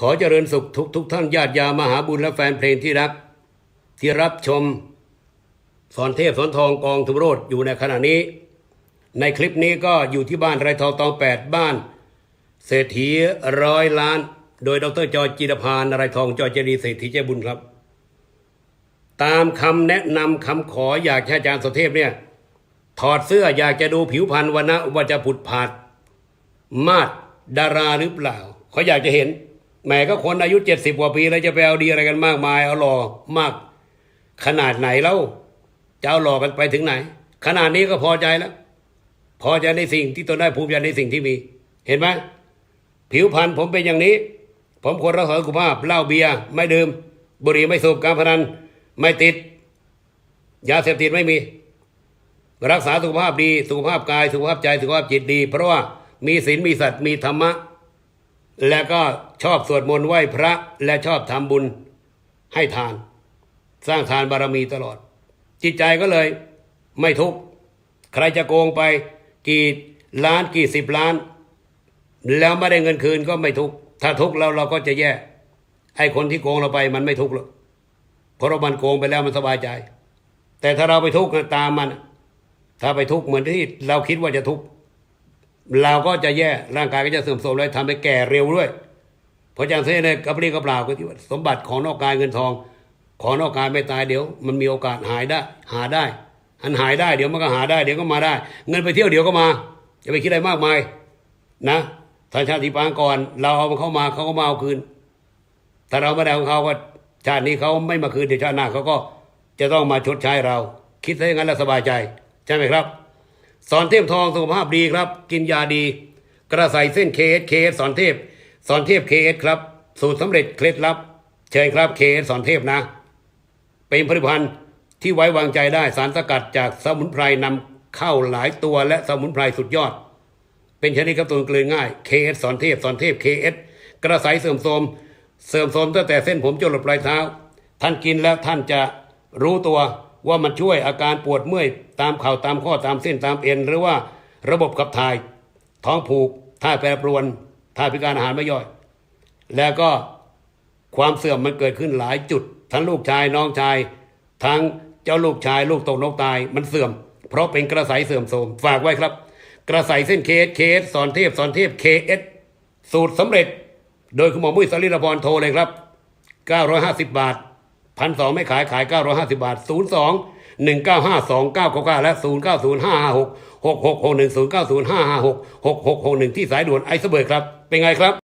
ขอเจริญสุขทุกทุกท่านญาติยามหาบุญและแฟนเพลงที่รัก ที่รับชมสอนเทพสอนทองกองทุมโรดอยู่ในขณะนี้ ในคลิปนี้ก็อยู่ที่บ้านไรทองตองแปดบ้าน เศรษฐีร้อยล้าน โดยดรจอยจิรพานไรทองจอยเจรีเศรษฐีเจ้าบุญครับ ตามคำแนะนำคำขออยากให้อาจารย์สุเทพเนี่ยถอดเสื้ออยากจะดูผิวพรรณวันนะว่าจะผุดผาดมาดดาราหรือเปล่าเขาอยากจะเห็น แหมก็คนอายุเจ็ดสิบกว่าปีแล้วจะไปเอาดีอะไรกันมากมาย เอาหล่อมาก ขนาดไหนแล้วจะเอาหล่อกันไปถึงไหน ขนาดนี้ก็พอใจแล้ว พอใจในสิ่งที่ตนได้ภูมิใจในสิ่งที่มี เห็นไหมผิวพรรณผมเป็นอย่างนี้ ผมคนรักษาสุขภาพเหล้าเบียร์ไม่ดื่ม บุหรี่ไม่สูบการพนัน ไม่ติด ยาเสพติดไม่มี รักษาสุขภาพดี สุขภาพกาย สุขภาพใจ สุขภาพจิตดี เพราะว่ามีศีลมีสัตว์มีธรรมะ และก็ชอบสวดมนต์ไหว้พระและชอบทำบุญให้ทาน สร้างทานบารมีตลอด จิตใจก็เลยไม่ทุกข์ใครจะโกงไปกี่ล้านกี่สิบล้าน แล้วไม่ได้เงินคืนก็ไม่ทุกข์ถ้าทุกข์แล้วเราก็จะแย่ไอ้คนที่โกงเราไปมันไม่ทุกข์หรอกเพราะเรามันโกงไปแล้วมันสบายใจ แต่ถ้าเราไปทุกข์ตามมัน ถ้าไปทุกข์เหมือนที่เราคิดว่าจะทุกข์ เราก็จะแย่ร่างกายก็จะเสื่อมโทรมเลยทำให้แก่เร็วด้วย เพราะอย่างเช่นในกระปรี้กระเปล่าก็ที่ว่าสมบัติของนอกกายเงินทอง ของนอกกายไม่ตายเดี๋ยว มันมีโอกาสหายได้ หาได้อันหายได้เดี๋ยวมันก็หาได้เดี๋ยวก็มาได้ เงินไปเที่ยวเดี๋ยวก็มาอย่าไปคิดอะไรมากมายนะถ้าชาติปางก่อน เราเอามันเข้ามาเขาก็มาเอาคืนถ้าเราไม่ได้ของเขาก็ชาตินี้เขาไม่มาคืนเดี๋ยวชาติหน้าเขาก็จะต้องมาชดใช้เรา คิดซะอย่างนั้นแล้วสบายใจ ใช่ไหมครับ สอนเทพทองสุขภาพดีครับ กินยาดี กระใสเส้นเคสเคสสอนเทพ สอนเทพเคสครับ สูตรสำเร็จเคล็ดลับ เชิญครับเคสสอนเทพนะ เป็นผลิตภัณฑ์ที่ไว้วางใจได้สารสกัดจากสมุนไพรนำเข้าหลายตัวและสมุนไพรสุดยอด เป็นชนิดครับตัวกลืนง่าย KS สสอนเทพสอนเทพ KS กระใสเสื่อมโทรมเสื่อมโทรมตั้งแต่เส้นผมจนหลดปลายเท้า ท่านกินแล้วท่านจะรู้ตัว ว่ามันช่วยอาการปวดเมื่อย ตามเข่าตามข้อตามเส้นตามเอ็น หรือว่าระบบขับถ่าย ท้องผูกท่าแปรปรวนท่าพิการอาหารไม่ย่อย แล้วก็ความเสื่อมมันเกิดขึ้นหลายจุด ทั้งลูกชายน้องชาย ทั้งเจ้าลูกชาย ลูกตกนกตายมันเสื่อม เพราะเป็นกระใสเสื่อมโทรมฝากไว้ครับ กระใสเส้นเคสเคสสอนเทพสอนเทพเคเอสสูตรสำเร็จ โดยคุณหมอมุ้ยสลิรพรโทรเลยครับ 950 บาท พันสองไม่ขายขาย950บาท02 195 2999และ090556 6661 090556 6661ที่สายด่วนไอซ์เบิร์กครับ เป็นไงครับ